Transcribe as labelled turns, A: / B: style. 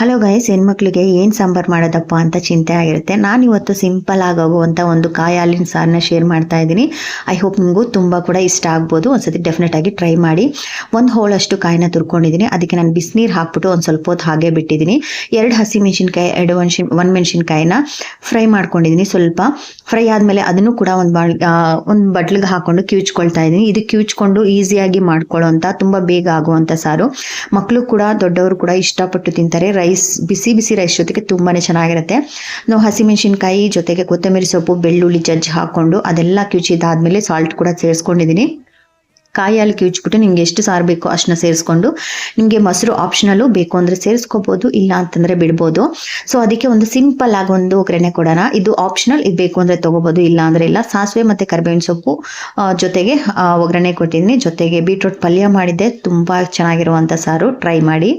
A: Hello guys ಹೆಣ್ಮಕ್ಳಿಗೆ ಏನು ಸಾಂಬಾರು ಮಾಡೋದಪ್ಪ ಅಂತ ಚಿಂತೆ ಆಗಿರುತ್ತೆ. ನಾನು ಇವತ್ತು ಸಿಂಪಲ್ ಆಗೋಗುವಂಥ ಒಂದು ಕಾಯಿ ಹಾಲಿನ ಸಾರನ್ನ ಶೇರ್ ಮಾಡ್ತಾ ಇದ್ದೀನಿ. ಐ ಹೋಪ್ ನಿಮಗೂ ತುಂಬ ಕೂಡ ಇಷ್ಟ ಆಗ್ಬೋದು. ಒಂದ್ಸತಿ ಡೆಫಿನೆಟ್ ಆಗಿ ಟ್ರೈ ಮಾಡಿ. ಒಂದು ಹೋಳಷ್ಟು ಕಾಯಿನ ತುರ್ಕೊಂಡಿದ್ದೀನಿ. ಅದಕ್ಕೆ ನಾನು ಬಿಸಿನೀರು ಹಾಕ್ಬಿಟ್ಟು ಒಂದು ಸ್ವಲ್ಪ ಹೊತ್ತು ಹಾಗೆ ಬಿಟ್ಟಿದ್ದೀನಿ. ಎರಡು ಹಸಿ ಮೆಣಸಿನ್ಕಾಯಿ, ಎರಡು ಒಣಶಿ ಒಂದು ಮೆಣಸಿನ್ಕಾಯಿನ ಫ್ರೈ ಮಾಡ್ಕೊಂಡಿದ್ದೀನಿ ಸ್ವಲ್ಪ. ಫ್ರೈ ಆದಮೇಲೆ ಅದನ್ನು ಕೂಡ ಒಂದು ಬಾಳ್ ಒಂದು ಬಟ್ಲಿಗೆ ಹಾಕೊಂಡು ಕ್ಯೂಚ್ಕೊಳ್ತಾ ಇದ್ದೀನಿ. ಇದು ಕ್ಯೂಚ್ಕೊಂಡು ಈಸಿಯಾಗಿ ಅಂತ ತುಂಬ ಬೇಗ ಆಗುವಂಥ ಸಾರು. ಮಕ್ಕಳು ಕೂಡ, ದೊಡ್ಡವರು ಕೂಡ ಇಷ್ಟಪಟ್ಟು ತಿಂತಾರೆ. ರೈಸ್ ಬಿಸಿ ಬಿಸಿ ರೈಸ್ ಜೊತೆಗೆ ತುಂಬಾ ಚೆನ್ನಾಗಿರುತ್ತೆ. ನಾವು ಹಸಿಮೆಣಸಿನ್ಕಾಯಿ ಜೊತೆಗೆ ಕೊತ್ತಂಬರಿ ಸೊಪ್ಪು, ಬೆಳ್ಳುಳ್ಳಿ, ಜಜ್ಜಿ ಹಾಕೊಂಡು ಅದೆಲ್ಲ ಕಿವುಚಿದಾದ್ಮೇಲೆ ಸಾಲ್ಟ್ ಕೂಡ ಸೇರಿಸ್ಕೊಂಡಿದ್ದೀನಿ. ಕಾಯಿ ಹಾಲು ಕಿವುಚ್ಬಿಟ್ಟು ನಿಮ್ಗೆ ಎಷ್ಟು ಸಾರು ಬೇಕೋ ಅಷ್ಟನ್ನ ಸೇರಿಸ್ಕೊಂಡು ನಿಮಗೆ ಮೊಸರು ಆಪ್ಷನಲ್ಲು ಬೇಕು ಅಂದರೆ ಸೇರಿಸ್ಕೋಬೋದು, ಇಲ್ಲ ಅಂತಂದರೆ ಬಿಡ್ಬೋದು. ಸೊ ಅದಕ್ಕೆ ಒಂದು ಸಿಂಪಲ್ ಆಗಿ ಒಂದು ಒಗ್ಗರಣೆ ಕೊಡೋಣ. ಇದು ಆಪ್ಷನಲ್ ಇದು ಬೇಕು ಅಂದರೆ ತೊಗೋಬೋದು, ಇಲ್ಲ ಅಂದರೆ ಇಲ್ಲ. ಸಾಸಿವೆ ಮತ್ತು ಕರಿಬೇವಿನ ಸೊಪ್ಪು ಜೊತೆಗೆ ಒಗ್ಗರಣೆ ಕೊಟ್ಟಿದ್ದೀನಿ. ಜೊತೆಗೆ ಬೀಟ್ರೂಟ್ ಪಲ್ಯ ಮಾಡಿದ್ದೆ. ತುಂಬ ಚೆನ್ನಾಗಿರುವಂಥ ಸಾರು. ಟ್ರೈ ಮಾಡಿ.